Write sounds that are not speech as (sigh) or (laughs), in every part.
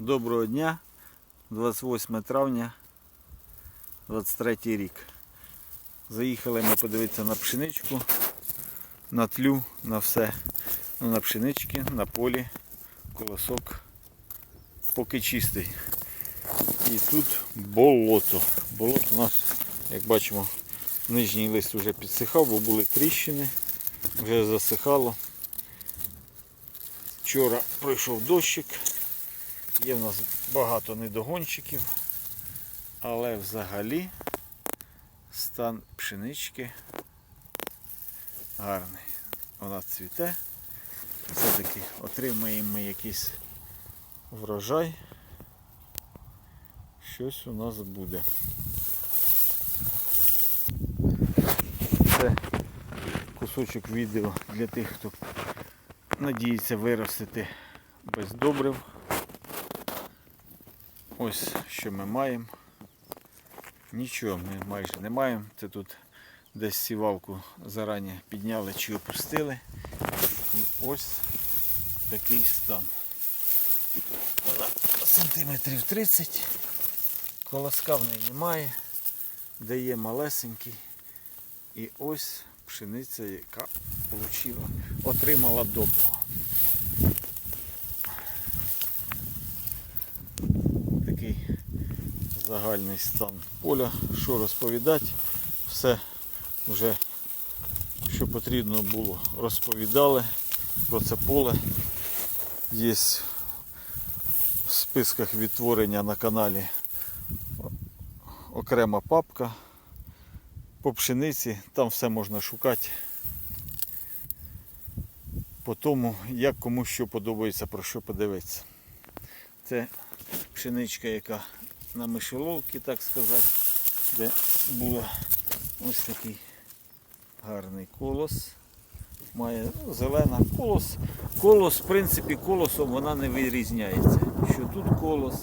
Доброго дня, 28 травня, 23 рік. Заїхали ми подивитися на пшеничку, на тлю, на все. Ну, на пшенички, на полі, колосок поки чистий. І тут болото. Болото у нас, як бачимо, нижній лист вже підсихав, бо були тріщини, вже засихало. Вчора пройшов дощик. Є в нас багато недогончиків, але взагалі стан пшенички гарний. Вона цвіте. Все-таки отримаємо якийсь врожай. Щось у нас буде. Це кусочок відео для тих, хто надіється виростити без добрив. Ось що ми маємо. Нічого ми майже не маємо. Це тут десь сівалку зарані підняли чи опустили. І ось такий стан. Вона сантиметрів 30. Колоска в неї немає. Дає малесенький. І ось пшениця, яка отримала доброго. Такий загальний стан поля. Що розповідати? Все вже, що потрібно було, розповідали про це поле. Є в списках відтворення на каналі окрема папка по пшениці, там все можна шукати. По тому, як кому що подобається, про що подивитися. Це пшеничка, яка на мишеловці, так сказати, де був ось такий гарний колос. Має ну, зелена колос. Колос, в принципі, колосом вона не вирізняється. Що тут колос,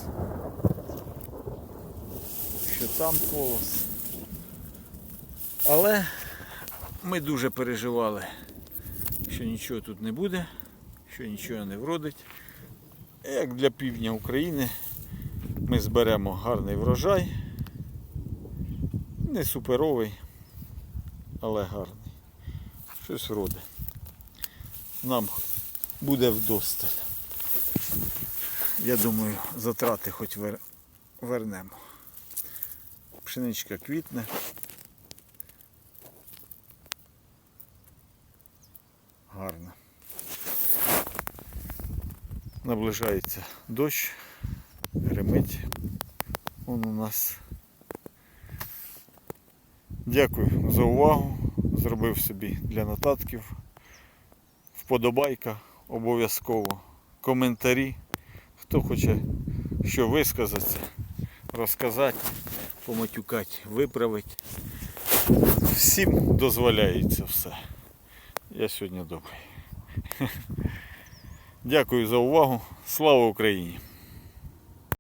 що там колос. Але ми дуже переживали, що нічого тут не буде, що нічого не вродить. Як для півдня України ми зберемо гарний врожай. Не суперовий, але гарний. Щось вроде. Нам буде вдосталь. Я думаю, затрати хоч вер... вернемо. Пшеничка квітне. Гарно. Наближається дощ, гримить. Он у нас. Дякую за увагу. Зробив собі для нотатків. Вподобайка обов'язково. Коментарі. Хто хоче що висказатися, розказати, поматюкати, виправити. Всім дозволяється все. Я сьогодні добрий. (laughs) Дякую за увагу. Слава Україні!